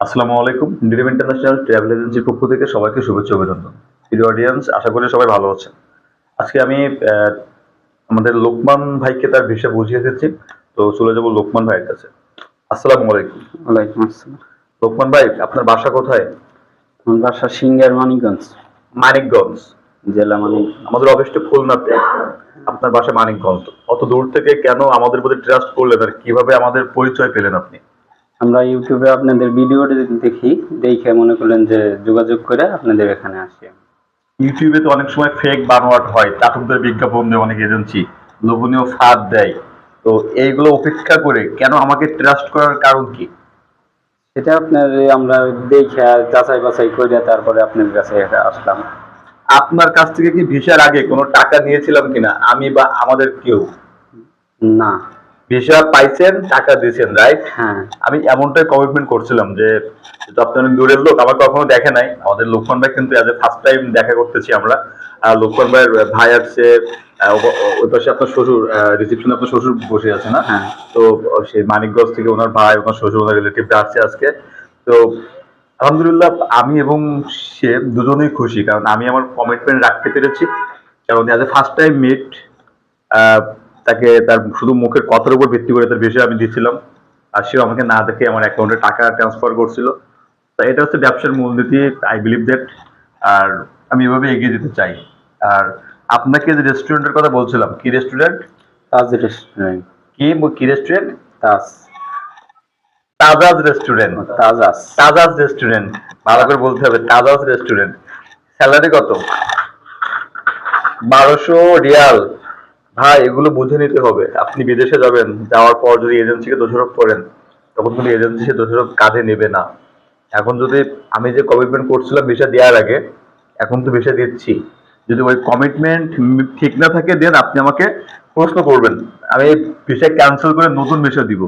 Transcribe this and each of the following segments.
আসসালামু আলাইকুম dream international travel এজেন্সির পক্ষ থেকে সবাইকে শুভেচ্ছা অভিনন্দন। প্রিয় অডিয়েন্স আশা করি সবাই ভালো আছেন। আজকে আমি আমাদের লোকমান ভাইকে তার বিষয় বুঝিয়ে দিচ্ছি। তো চলে যাব লোকমান ভাইয়ের কাছে। আসসালামু আলাইকুম। ওয়ালাইকুম আসসালাম। লোকমান ভাই আপনার বাসা কোথায়? আমার বাসা সিঙ্গার মানিকগঞ্জ। মানিকগঞ্জ। জেলা মানিক আমাদের অফিসটা খুলনাতে। আপনার বাসা মানিকগঞ্জ। অত দূর থেকে কেন আমাদের প্রতি ট্রাস্ট করলেন আর কীভাবে আমাদের পরিচয় পেলেন আপনি? আমরা ইউটিউবে আপনাদের ভিডিও দেখি দেখে মনে করলেন যে যোগাযোগ করে আপনাদের এখানে আসি ইউটিউবে তো অনেক সময় ফেক বানোয়াট হয় চাটকদের বিজ্ঞাপন দেয় অনেক এজেন্সি লোভনীয় ফাঁদ দেয়। তো এইগুলো উপেক্ষা করে কেন আমাকে ট্রাস্ট করার কারণ কি? সেটা আপনার আমরা দেখে যাচাই বাছাই করে তারপরে আপনার কাছে এটা আসলাম। আপনার কাছ থেকে কি ভিসার আগে কোনো টাকা নিয়েছিলাম কিনা? আমি বা আমাদের কেউ? না। ভিসা পাইছেন টাকা দিয়েছেন রাইট হ্যাঁ। আমি এমনটাই কমিটমেন্ট করছিলাম যে আপনি অনেক দূরের লোক আমার কখনো দেখে নাই। আমাদের লোকমান ভাই কিন্তু আজ ফার্স্ট টাইম দেখা করতেছি আমরা। আর লোকমান ভাইয়ের ভাই আছে ওই পাশে আপনার শ্বশুর রিসেপশনে আপনার শ্বশুর বসে আছে না? হ্যাঁ। তো সেই মানিকগঞ্জ থেকে ওনার ভাই ওনার শ্বশুর ওনার রিলেটিভটা আসছে আজকে। তো আলহামদুলিল্লাহ আমি এবং সে দুজনেই খুশি। কারণ আমি আমার কমিটমেন্ট রাখতে পেরেছি। কারণ as a first time meet তাকে তার শুধু মুখের কথার উপর ভিত্তি করে তার বিষয়ে আমি দিয়েছিলাম আর সেও আমাকে না দেখে আমার অ্যাকাউন্টে টাকা ট্রান্সফার করছিল। তো এটা হচ্ছে ব্যবসার মূলনীতি আই বিলিভ দ্যাট আর আমি এভাবে এগিয়ে যেতে চাই। আর আপনাকে যে রেস্টুরেন্টের কথা বলছিলাম কি রেস্টুরেন্ট তাজ রেস্টুরেন্ট কি কি রেস্টুরেন্ট তাজ। তাজাজ রেস্টুরেন্ট তাজাস তাজাজ রেস্টুরেন্ট ভালো করে বলতে হবে তাজাজ রেস্টুরেন্ট স্যালারি কত? বারোশো রিয়াল। ভাই, এগুলো বুঝে নিতে হবে। আপনি বিদেশে যাবেন, যাওয়ার পর যদি এজেন্সিকে দোষারোপ করেন, তখন কিন্তু এজেন্সি সে দোষারোপ কাঁধে নেবে না। এখন যদি আমি যে কমিটমেন্ট করছিলাম ভিসা দেওয়ার আগে, এখন তো ভিসা দিচ্ছি। যদি ওই কমিটমেন্ট ঠিক না থাকে, দেন আপনি আমাকে প্রশ্ন করবেন। আমি ভিসা ক্যান্সেল করে নতুন ভিসা দিব।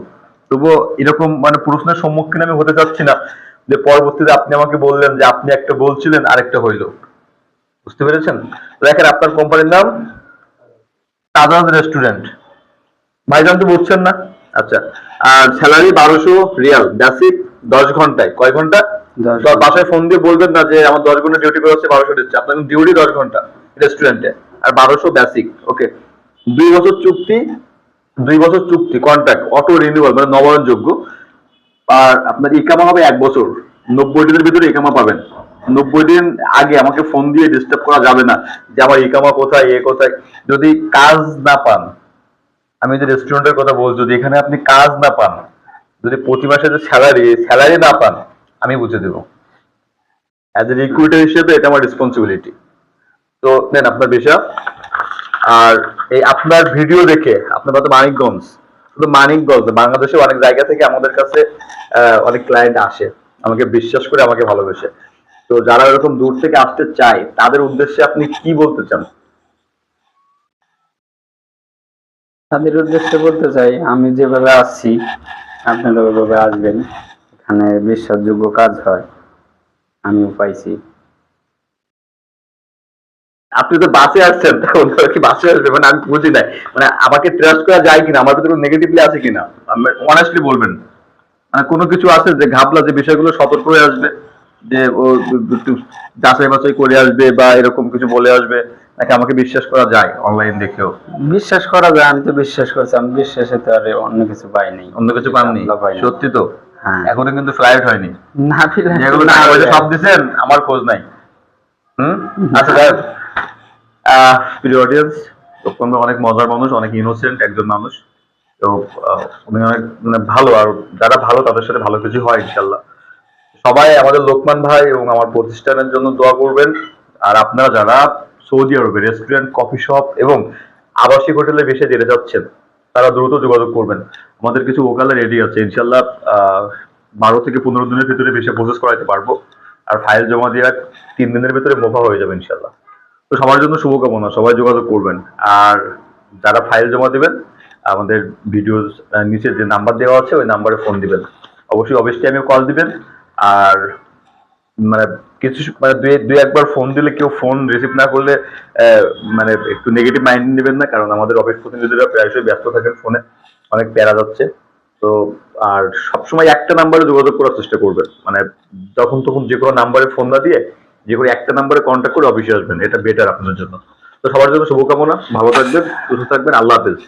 তবুও এরকম মানে প্রশ্নের সম্মুখীন আমি হতে চাচ্ছি না। যে পরবর্তীতে আপনি আমাকে বললেন যে আপনি একটা বলছিলেন, আরেকটা হইল। বুঝতে পেরেছেন? দেখেন, আপনার কোম্পানির নাম তাজাজ রেস্টুরেন্ট ভাইজান তো বুঝছেন না? আচ্ছা আর স্যালারি বারোশো রিয়াল বেসিক দশ ঘন্টায়। কয় ঘণ্টা? বাসায় ফোন দিয়ে বলবেন না যে আমার দশ ঘণ্টা ডিউটি করে হচ্ছে বারোশো দিচ্ছে। আপনার ডিউটি দশ ঘণ্টা রেস্টুরেন্টে আর বারোশো বেসিক ওকে দুই বছর চুক্তি দুই বছর চুক্তি কন্ট্রাক্ট অটো রিনিউয়াল মানে নবায়নযোগ্য। আর আপনার ইকামা হবে এক বছর। নব্বই দিনের ভিতরে ইকামা পাবেন। নব্বই দিন আগে আমাকে ফোন দিয়ে ডিস্টার্ব করা যাবে না যে আমার ইকামা কোথায়, এ কোথায়। যদি কাজ না পান, আমি যে রেস্টুরেন্টের কথা বলছি, যদি এখানে আপনি কাজ না পান, যদি প্রতি মাসে যে স্যালারি স্যালারি না পান, আমি বুঝে দেবো। অ্যাজ এ রিক্রুটার হিসেবে এটা আমার রেসপন্সিবিলিটি তো নেন আপনার বিষয় আর এই আপনার ভিডিও দেখে, আপনার কথা মানিকগঞ্জ, শুধু মানিকগঞ্জ বাংলাদেশে অনেক জায়গা থেকে আমাদের কাছে অনেক ক্লায়েন্ট আসে। আমাকে বিশ্বাস করে আমাকে ভালোবেসে। তো যারা এরকম দূর থেকে আসতে চায় তাদের উদ্দেশ্যে আপনি কি বলতে চান? তাদের উদ্দেশ্যে বলতে চাই আমি যেভাবে আসছি আপনারা ওইভাবে আসবেন। এখানে বিশ্বাসযোগ্য কাজ হয় আমিও পাইছি। আপনি তো বাসে আসছেন তখন কি বাসে আসবে? মানে আমি বুঝি নাই। মানে আমাকে ট্রাস্ট করা যায় কিনা? আমার ভিতরে নেগেটিভলি আছে কিনা? অনেস্টলি বলবেন। মানে কোনো কিছু আছে যে ঘাবলা যে বিষয়গুলো সতর্ক হয়ে আসবে? যে ও একটু যাচাই বাছাই করে আসবে বা এরকম কিছু বলে আসবে নাকি আমাকে বিশ্বাস করা যায় অনলাইন দেখেও? বিশ্বাস করা যায় আমি তো বিশ্বাস করছি আমি বিশ্বাসে তো আর অন্য কিছু পাই নাই। অন্য কিছু পাইনি। সত্যি তো? হ্যাঁ। এখনও কিন্তু ফ্লাইট হয়নি। না সব দিচ্ছেন আমার খোঁজ নাই। হুম? আচ্ছা আহ, প্রিয় অডিয়েন্স ভাই অনেক মজার মানুষ অনেক ইনোসেন্ট একজন মানুষ। তো উনি অনেক মানে ভালো আর যারা ভালো তাদের সাথে ভালো কিছু হয় ইনশাল্লাহ। সবাই আমাদের লোকমান ভাই এবং আমার প্রতিষ্ঠানের জন্য দোয়া করবেন। আর আপনারা যারা সৌদি আরবে রেস্টুরেন্ট কফি শপ এবং আবাসিক হোটেলে বেশি যেতে যাচ্ছেন, তারা দ্রুত যোগাযোগ করবেন। আমাদের কিছু ওকালে রেডি আছে ইনশাল্লাহ বারো থেকে পনেরো দিনের ভিতরে বেশি প্রসেস করাইতে পারব। আর ফাইল জমা দিয়ে তিন দিনের ভিতরে মোফা হয়ে যাবে ইনশাল্লাহ তো সবার জন্য শুভকামনা, সবাই যোগাযোগ করবেন। আর যারা ফাইল জমা দেবেন, আমাদের ভিডিওর নিচে যে নাম্বার দেওয়া আছে, ওই নাম্বারে ফোন দিবেন। অবশ্যই অবশ্যই আমি কল দিবেন। আর মানে কিছু মানে দুই দুই একবার ফোন দিলে কেউ ফোন রিসিভ না করলে মানে একটু নেগেটিভ মাইন্ড নেবেন না, কারণ আমাদের অফিস প্রতিনিধিরা প্রায়শই ব্যস্ত থাকেন ফোনে অনেক প্যারা যাচ্ছে। তো আর সবসময় একটা নাম্বারে যোগাযোগ করার চেষ্টা করবেন। মানে যখন তখন যে কোনো নাম্বারে ফোন না দিয়ে যে কোনো একটা নাম্বারে কন্ট্যাক্ট করে অফিসে আসবেন। এটা বেটার আপনাদের জন্য। তো সবার জন্য শুভকামনা। ভালো থাকবেন, সুস্থ থাকবেন। আল্লাহ হাফেজ।